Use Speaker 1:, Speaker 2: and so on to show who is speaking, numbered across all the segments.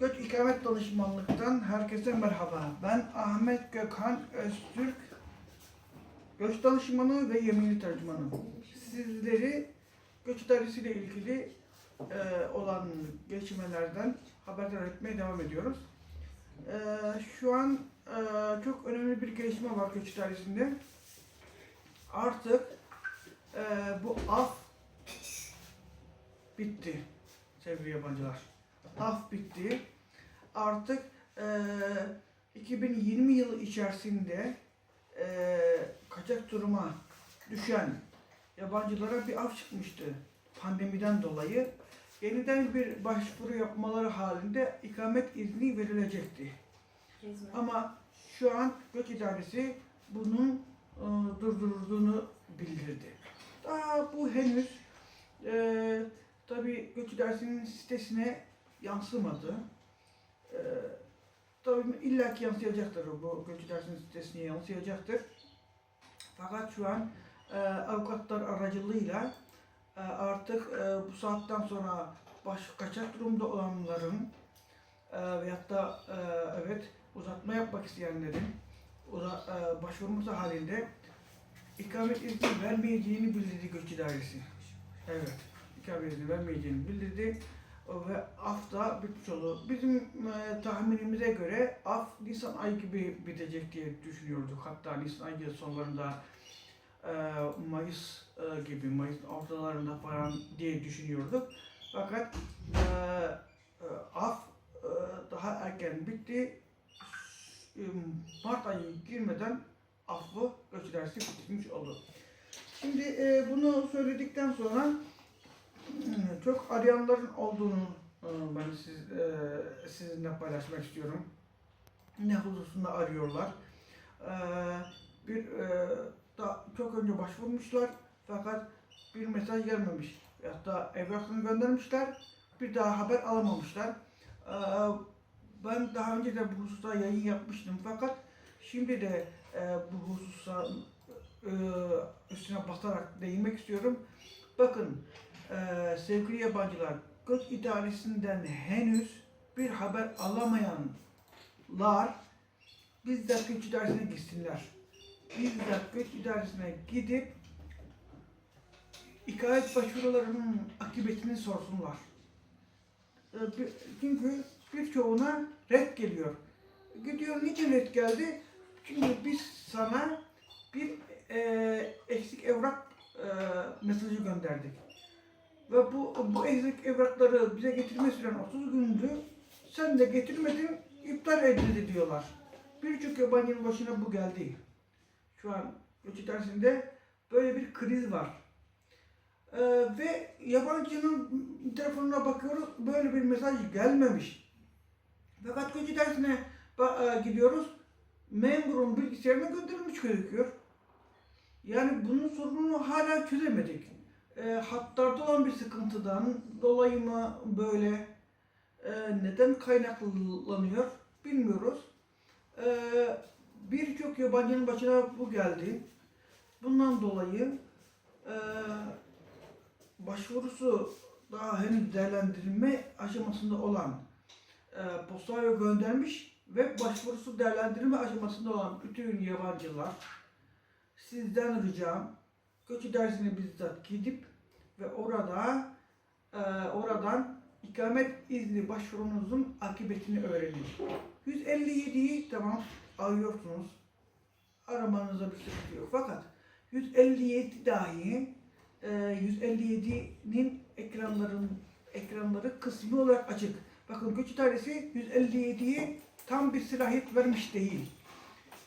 Speaker 1: Göç İkamet Danışmanlık'tan herkese merhaba. Ben Ahmet Gökhan Öztürk, göç danışmanı ve yeminli tercümanı. Sizleri göç idaresiyle ilgili e, olan gelişmelerden haberdar etmeye devam ediyoruz. E, şu an e, çok önemli bir gelişme var göç idaresinde. Artık e, bu af bitti sevgili yabancılar. Af bitti. Artık e, 2020 yılı içerisinde e, kaçak duruma düşen yabancılara bir af çıkmıştı pandemiden dolayı. Yeniden bir başvuru yapmaları halinde ikamet izni verilecekti. Ama şu an Göç İdaresi bunun e, durdurulduğunu bildirdi. Daha bu henüz e, tabi Göç İdaresi'nin sitesine yansımadı. E, tabii illaki yansıyacaktır bu Göç İdaresi'nin sitesine yansıyacaktır. Fakat şu an e, avukatlar aracılığıyla e, artık e, bu saatten sonra baş kaçak durumda olanların e, veyahut da e, evet uzatma yapmak isteyenlerin uza, e, başvurması halinde ikamet izni vermeyeceğini bildirdi Göç İdaresi. Evet, ikamet izni vermeyeceğini bildirdi ve af da bitmiş oldu. Bizim e, tahminimize göre af Nisan ayı gibi bitecek diye düşünüyorduk. Hatta Nisan ayı sonlarında e, Mayıs e, gibi, Mayıs ortalarında falan diye düşünüyorduk. Fakat e, e, af e, daha erken bitti. E, Mart ayı girmeden affı göç idaresi bitirmiş oldu. Şimdi e, bunu söyledikten sonra çok arayanların olduğunu e, ben siz, e, sizinle paylaşmak istiyorum. Ne hususunda arıyorlar. E, bir da çok önce başvurmuşlar fakat bir mesaj gelmemiş. Hatta evrakını göndermişler. Bir daha haber alamamışlar. Ben daha önce de bu hususta yayın yapmıştım fakat şimdi de bu hususa üstüne basarak değinmek istiyorum. Bakın e, sevgili yabancılar, göç idaresinden henüz bir haber alamayanlar bizzat göç idaresine gitsinler. Bizzat göç idaresine gidip ikamet başvurularının akıbetini sorsunlar. E, çünkü birçoğuna red geliyor. Gidiyor niçin red geldi? Çünkü biz sana bir e, eksik evrak e, mesajı gönderdik. Ve bu, bu eksik evrakları bize getirme süren 30 gündü. Sen de getirmedin, iptal edildi diyorlar. Birçok yabancının başına bu geldi. Şu an göç idaresinde böyle bir kriz var. Ee, ve yabancının telefonuna bakıyoruz, böyle bir mesaj gelmemiş. Fakat göç idaresine ba- e, gidiyoruz, memurun bilgisayarına gönderilmiş gözüküyor. Yani bunun sorununu hala çözemedik. E, hatlarda olan bir sıkıntıdan dolayı mı böyle e, neden kaynaklanıyor bilmiyoruz. E, Birçok yabancının başına bu geldi. Bundan dolayı e, başvurusu daha henüz değerlendirilme aşamasında olan e, postaya göndermiş ve başvurusu değerlendirilme aşamasında olan bütün yabancılar sizden ricam göç idaresine bizzat gidip ve orada e, oradan ikamet izni başvurunuzun akıbetini öğrenin. 157'yi tamam arıyorsunuz. Aramanıza bir sıkıntı yok. Fakat 157 dahi e, 157'nin ekranların ekranları kısmı olarak açık. Bakın göç idaresi 157'ye tam bir silahiyet vermiş değil.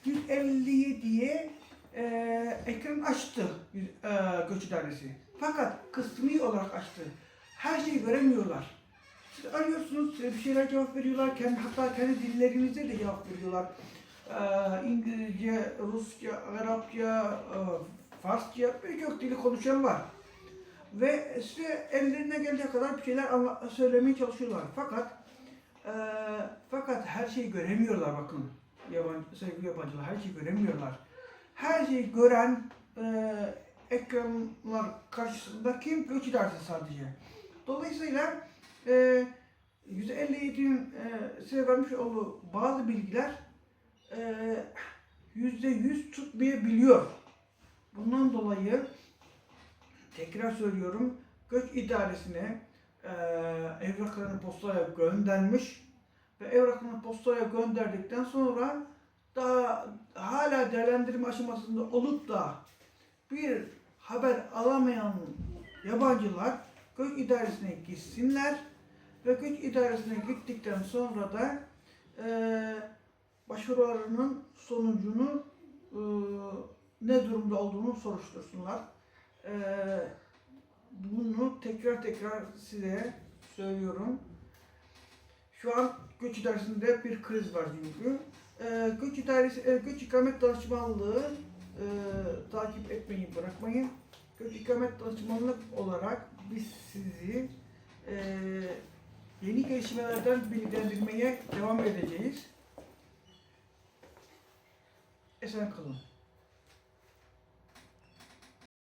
Speaker 1: 157'ye e, ekran açtı e, göç idaresi. Fakat kısmi olarak açtı. Her şeyi göremiyorlar. Siz arıyorsunuz, bir şeyler cevap veriyorlar. Kendi, hatta kendi dillerinizde de cevap veriyorlar. Ee, İngilizce, Rusça, Arapça, e, Farsça birçok dili konuşan var. Ve size ellerine geldiği kadar bir şeyler söylemeye çalışıyorlar. Fakat e, fakat her şeyi göremiyorlar bakın. Yabancı, sevgili yabancılar her şeyi göremiyorlar. Her şeyi gören e, ekranlar karşısında kim? Göç idaresi sadece. Dolayısıyla e, %57'nin e, size vermiş olduğu bazı bilgiler e, %100 tutmayabiliyor. Bundan dolayı tekrar söylüyorum göç idaresine e, evraklarını postaya göndermiş ve evraklarını postaya gönderdikten sonra daha hala değerlendirme aşamasında olup da bir haber alamayan yabancılar göç idaresine gitsinler ve göç idaresine gittikten sonra da e, başvurularının sonucunu e, ne durumda olduğunu soruştursunlar. E, bunu tekrar tekrar size söylüyorum. Şu an göç idaresinde bir kriz var çünkü. E, göç idaresi, e, göç ikamet danışmanlığı e, takip etmeyi bırakmayın. Göç ikamet danışmanlık olarak biz sizi e, yeni gelişmelerden bilgilendirmeye devam edeceğiz. Esen kalın.